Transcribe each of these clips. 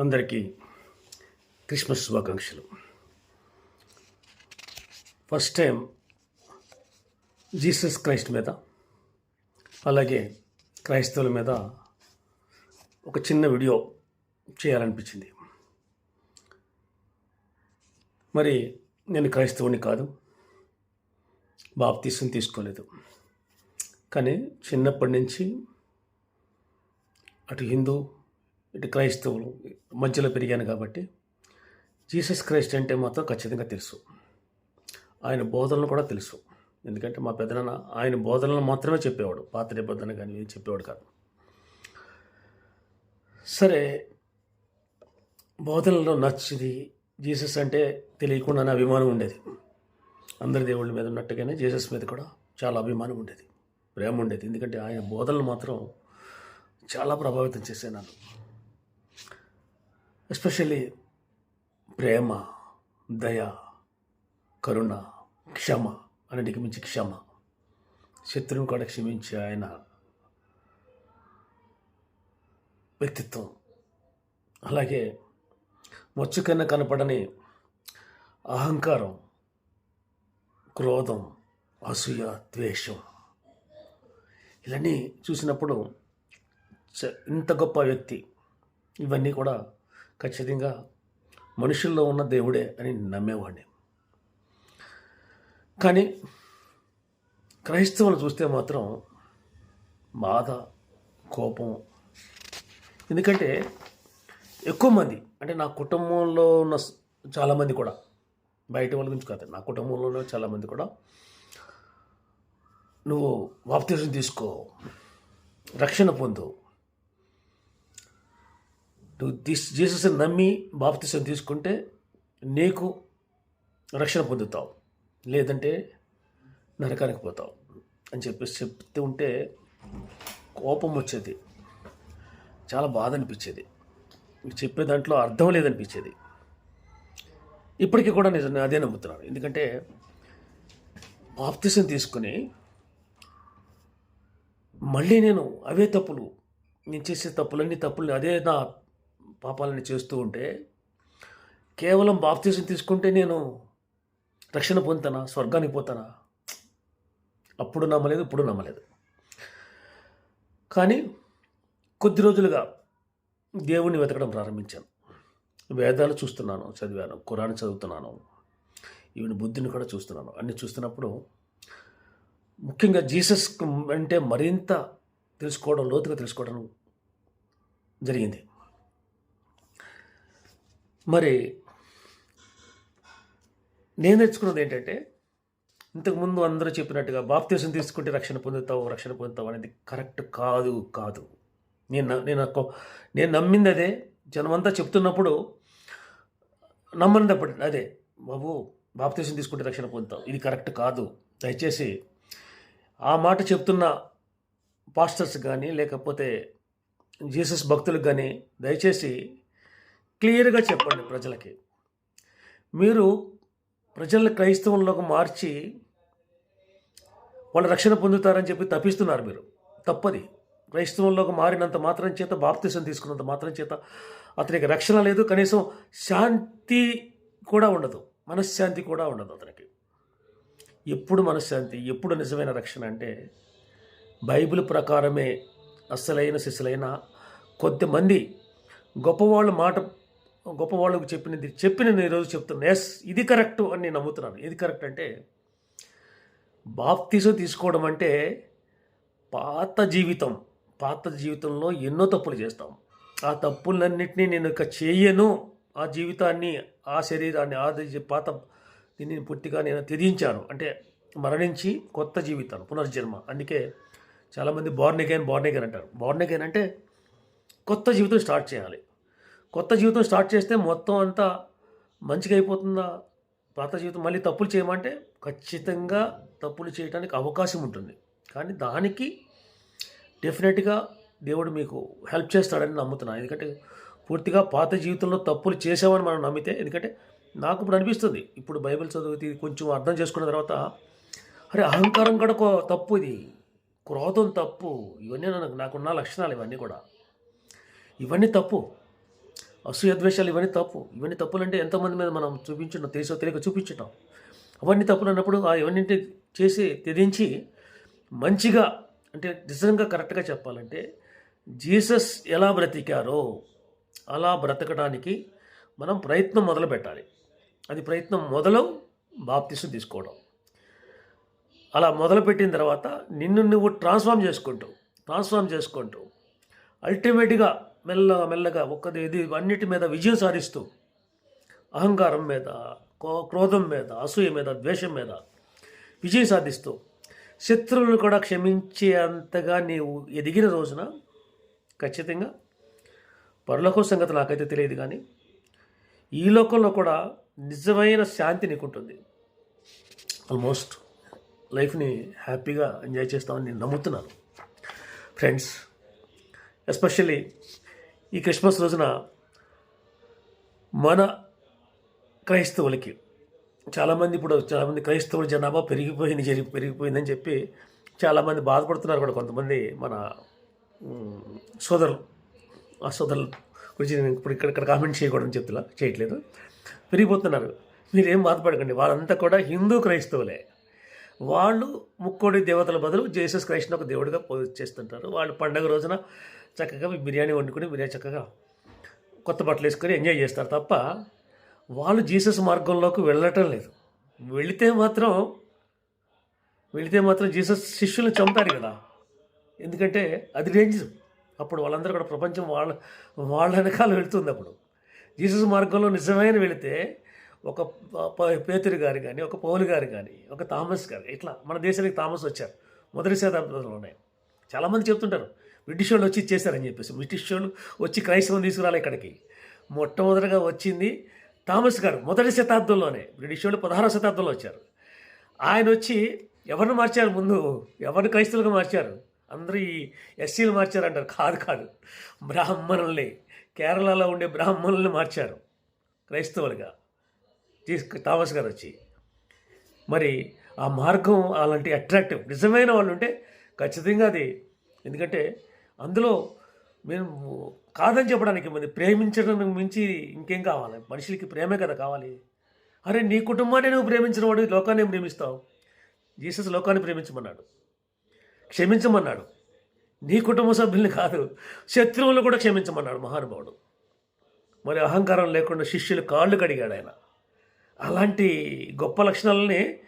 అందరికీ క్రిస్మస్ శుభాకాంక్షలు. First time Jesus Christ మీద అలాగే క్రైస్తవుల మీద ఒక చిన్న వీడియో చేయాలనిపించింది. మరి నేను క్రైస్తవుని కాదు బాప్తీసం తీసుకోలేదు. కానీ చిన్నప్పటి నుంచి అటు హిందూ ఇటు క్రైస్తవులు మధ్యలో పెరిగాను కాబట్టి జీసస్ క్రైస్ట్ అంటే మాత్రం ఖచ్చితంగా తెలుసు. ఆయన బోధనలు కూడా తెలుసు. ఎందుకంటే మా పెద్దనాన్న ఆయన బోధనలు మాత్రమే చెప్పేవాడు. పాత నిబంధన కానీ ఏం చెప్పేవాడు కాదు. సరే బోధనలో నచ్చింది జీసస్ అంటే తెలియకుండా నా అభిమానం ఉండేది. అందరి దేవుళ్ళ మీద ఉన్నట్టుగానే జీసస్ మీద కూడా చాలా అభిమానం ఉండేది. ప్రేమ ఉండేది. ఎందుకంటే ఆయన బోధనలు మాత్రం చాలా ప్రభావితం చేశాను నన్ను. ఎస్పెషల్లీ ప్రేమ దయ కరుణ క్షమ అన్నిటికి మించి క్షమ. శత్రువుని కూడా క్షమించే ఆయన వ్యక్తిత్వం. అలాగే మొచ్చుకన్నా కనపడని అహంకారం క్రోధం అసూయ ద్వేషం. ఇవన్నీ చూసినప్పుడు చ- ఇంత గొప్ప వ్యక్తి. ఇవన్నీ కూడా ఖచ్చితంగా మనుషుల్లో ఉన్న దేవుడే అని నమ్మేవాడిని. కానీ క్రైస్తవులు చూస్తే మాత్రం బాధ కోపం. ఎందుకంటే ఎక్కువ మంది అంటే నా కుటుంబంలో ఉన్న చాలామంది కూడా బయట వాళ్ళ గురించి కాదు నా కుటుంబంలో ఉన్న చాలామంది కూడా నువ్వు బాప్తీసం తీసుకో రక్షణ పొందు నువ్వు జీసస్ని నమ్మి బాప్తీసం తీసుకుంటే నీకు రక్షణ పొందుతావు. లేదంటే నరకానికి పోతావు అని చెప్పేసి చెప్తూ ఉంటే కోపం వచ్చేది. చాలా బాధ అనిపించేది. మీరు చెప్పే దాంట్లో అర్థం లేదనిపించేది. ఇప్పటికీ కూడా నేను అదే నమ్ముతున్నాను. ఎందుకంటే బాప్తిసం తీసుకుని మళ్ళీ నేను అవే తప్పులు నేను చేసే తప్పులన్నీ తప్పులు అదే నా పాపాలని చేస్తూ ఉంటే కేవలం బాప్తీసం తీసుకుంటే నేను రక్షణ పొందుతానా? స్వర్గానికి పోతానా? అప్పుడు నమ్మలేదు ఇప్పుడు నమ్మలేదు. కానీ కొద్ది రోజులుగా దేవుణ్ణి వెతకడం ప్రారంభించాను. వేదాలు చూస్తున్నాను చదివాను కురాన్ని చదువుతున్నాను ఈవెన్ బుద్ధిని కూడా చూస్తున్నాను. అన్ని చూస్తున్నప్పుడు ముఖ్యంగా జీసస్ అంటే మరింత తెలుసుకోవడం లోతుగా తెలుసుకోవడం జరిగింది. మరి నేను నేర్చుకున్నది ఏంటంటే ఇంతకుముందు అందరూ చెప్పినట్టుగా బాప్తీసం తీసుకుంటే రక్షణ పొందుతావు రక్షణ పొందుతావు అనేది కరెక్ట్ కాదు కాదు. నేను న- నేను నేను నమ్మింది అదే. జనమంతా చెప్తున్నప్పుడు నమ్మనిదప్పుడు అదే బాబు బాప్తీసం తీసుకుంటే రక్షణ పొందుతావు ఇది కరెక్ట్ కాదు. దయచేసి ఆ మాట చెప్తున్న పాస్టర్స్ కానీ లేకపోతే జీసస్ భక్తులకు కానీ దయచేసి క్లియర్గా చెప్పండి ప్రజలకి. మీరు ప్రజల్ని క్రైస్తవంలోకి మార్చి వాళ్ళు రక్షణ పొందుతారని చెప్పి తప్పిస్తున్నారు మీరు. తప్పది. క్రైస్తవంలోకి మారినంత మాత్రం చేత బాప్తిసం తీసుకున్నంత మాత్రం చేత అతనికి రక్షణ లేదు. కనీసం శాంతి కూడా ఉండదు. మనశ్శాంతి కూడా ఉండదు అతనికి. ఎప్పుడు మనశ్శాంతి ఎప్పుడు నిజమైన రక్షణ అంటే బైబిల్ ప్రకారమే అస్సలైన శిశులైన కొద్దిమంది గొప్పవాళ్ళ మాట గొప్ప వాళ్ళకు చెప్పినది చెప్పిన నేను ఈరోజు చెప్తున్నాను. ఎస్ ఇది కరెక్ట్ అని నేను నమ్ముతున్నాను. ఇది కరెక్ట్ అంటే బాప్తీసం తీసుకోవడం అంటే పాత జీవితం. పాత జీవితంలో ఎన్నో తప్పులు చేస్తాం. ఆ తప్పులన్నింటినీ నేను ఇక చేయను. ఆ జీవితాన్ని ఆ శరీరాన్ని ఆ పాత దీన్ని పూర్తిగా నేను త్యజించాను అంటే మరణించి కొత్త జీవితం పునర్జన్మ. అందుకే చాలామంది బోర్న్ అగైన్ అంటారు. బోర్న్ అంటే కొత్త జీవితం స్టార్ట్ చేయాలి. కొత్త జీవితం స్టార్ట్ చేస్తే మొత్తం అంతా మంచిగా అయిపోతుందా? పాత జీవితం మళ్ళీ తప్పులు చేయమంటే ఖచ్చితంగా తప్పులు చేయడానికి అవకాశం ఉంటుంది. కానీ దానికి డెఫినెట్గా దేవుడు మీకు హెల్ప్ చేస్తాడని నమ్ముతున్నాను ఎందుకంటే పూర్తిగా పాత జీవితంలో తప్పులు చేసామని మనం నమ్మితే ఎందుకంటే నాకు ఇప్పుడు అనిపిస్తుంది. ఇప్పుడు బైబిల్ చదివితే ఇది కొంచెం అర్థం చేసుకున్న తర్వాత అరే అహంకారం కూడా తప్పు ఇది. క్రోధం తప్పు. ఇవన్నీ నాకు నాకున్న లక్షణాలు ఇవన్నీ కూడా. ఇవన్నీ తప్పు. అసూయద్వేషాలు ఇవన్నీ తప్పు. ఇవన్నీ తప్పులు అంటే ఎంతమంది మీద మనం చూపించడం తెలుసో తెలియక చూపించటం. అవన్నీ తప్పులు అన్నప్పుడు ఆ ఇవన్నీ చేసి తెదించి మంచిగా అంటే నిజంగా కరెక్ట్గా చెప్పాలంటే జీసస్ ఎలా బ్రతికారో అలా బ్రతకడానికి మనం ప్రయత్నం మొదలు పెట్టాలి. అది ప్రయత్నం మొదలు బాప్తిసం తీసుకోవడం. అలా మొదలుపెట్టిన తర్వాత నిన్ను నువ్వు ట్రాన్స్ఫార్మ్ చేసుకుంటూ ట్రాన్స్ఫార్మ్ చేసుకుంటూ అల్టిమేట్గా మెల్లగా మెల్లగా ఒక్కది ఇది అన్నిటి మీద విజయం సాధిస్తూ అహంకారం మీద కో- క్రోధం మీద అసూయ మీద ద్వేషం మీద విజయం సాధిస్తూ శత్రువులను కూడా క్షమించే అంతగా నీవు ఎదిగిన రోజున ఖచ్చితంగా పరలోక సంగతి నాకైతే తెలియదు కానీ ఈ లోకంలో కూడా నిజమైన శాంతి నీకుంటుంది. ఆల్మోస్ట్ లైఫ్ని హ్యాపీగా ఎంజాయ్ చేస్తామని నేను నమ్ముతున్నాను. ఫ్రెండ్స్ ఎస్పెషల్లీ ఈ క్రిస్మస్ రోజున మన క్రైస్తవులకి చాలామంది ఇప్పుడు చాలామంది క్రైస్తవుల జనాభా పెరిగిపోయింది జరిగి పెరిగిపోయిందని చెప్పి చాలామంది బాధపడుతున్నారు కూడా కొంతమంది మన సోదరులు. ఆ సోదరుల గురించి నేను ఇప్పుడు ఇక్కడ ఇక్కడ కామెంట్ చేయకూడదని చెప్తున్నా చేయట్లేదు. పెరిగిపోతున్నారు. మీరేం బాధపడకండి. వాళ్ళంతా కూడా హిందూ క్రైస్తవులే. వాళ్ళు ముక్కోడి దేవతల బదులు జీసస్ క్రైస్ట్ని ఒక దేవుడిగా పూజ చేస్తుంటారు. వాళ్ళు పండగ రోజున చక్కగా బిర్యానీ వండుకొని బిర్యానీ చక్కగా కొత్త బట్టలు వేసుకొని ఎంజాయ్ చేస్తారు తప్ప వాళ్ళు జీసస్ మార్గంలోకి వెళ్ళటం లేదు. వెళితే మాత్రం వెళితే మాత్రం జీసస్ శిష్యులను చంపారు కదా. ఎందుకంటే అది డేంజర్ అప్పుడు వాళ్ళందరూ కూడా ప్రపంచం వాళ్ళ వాళ్ళ వెనకాల వెళుతుంది అప్పుడు. జీసస్ మార్గంలో నిజమైన వెళితే ఒక పేతురు గారు కానీ ఒక పౌలు గారు కానీ ఒక థామస్ గారు ఇట్లా మన దేశానికి థామస్ వచ్చారు. మొదటి శతాబ్దంలోనే చాలామంది చెప్తుంటారు బ్రిటిష్ వాళ్ళు వచ్చి చేశారని చెప్పేసి. బ్రిటిష్ వాళ్ళు వచ్చి క్రైస్తవం తీసుకురాలి ఇక్కడికి. మొట్టమొదటిగా వచ్చింది థామస్ గారు మొదటి శతాబ్దంలోనే. బ్రిటిష్ వాళ్ళు పదహారవ శతాబ్దంలో వచ్చారు. ఆయన వచ్చి ఎవరిని మార్చారు ముందు? ఎవరిని క్రైస్తవులుగా మార్చారు? అందరూ ఈ ఎస్సీలు మార్చారంటారు. కాదు కాదు. బ్రాహ్మణుల్ని కేరళలో ఉండే బ్రాహ్మణుల్ని మార్చారు క్రైస్తవులుగా. తీసుకు థామస్ గారు వచ్చి మరి ఆ మార్గం అలాంటి అట్రాక్టివ్ నిజమైన వాళ్ళు ఉంటే ఖచ్చితంగా అది. ఎందుకంటే అందులో మేము కాదని చెప్పడానికి మంది ప్రేమించడం మించి ఇంకేం కావాలి? మనుషులకి ప్రేమే కదా కావాలి. అరే నీ కుటుంబాన్ని నువ్వు ప్రేమించిన వాడు లోకాన్ని ప్రేమిస్తావు. జీసస్ లోకాన్ని ప్రేమించమన్నాడు. క్షమించమన్నాడు. నీ కుటుంబ సభ్యుల్ని కాదు శత్రువులు కూడా క్షమించమన్నాడు మహానుభావుడు. మరి అహంకారం లేకుండా శిష్యులు కాళ్ళు కడిగాడు ఆయన. అలాంటి గొప్ప లక్షణాలని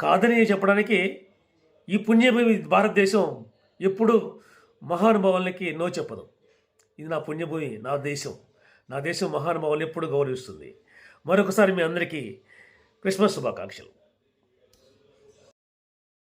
కాదని చెప్పడానికి ఈ పుణ్యభూమి భారతదేశం ఎప్పుడు మహానుభావులకి నో చెప్పదు. ఇది నా పుణ్యభూమి నా దేశం. నా దేశం మహానుభావులు ఎప్పుడు గౌరవిస్తుంది. మరొకసారి మీ అందరికీ క్రిస్మస్ శుభాకాంక్షలు.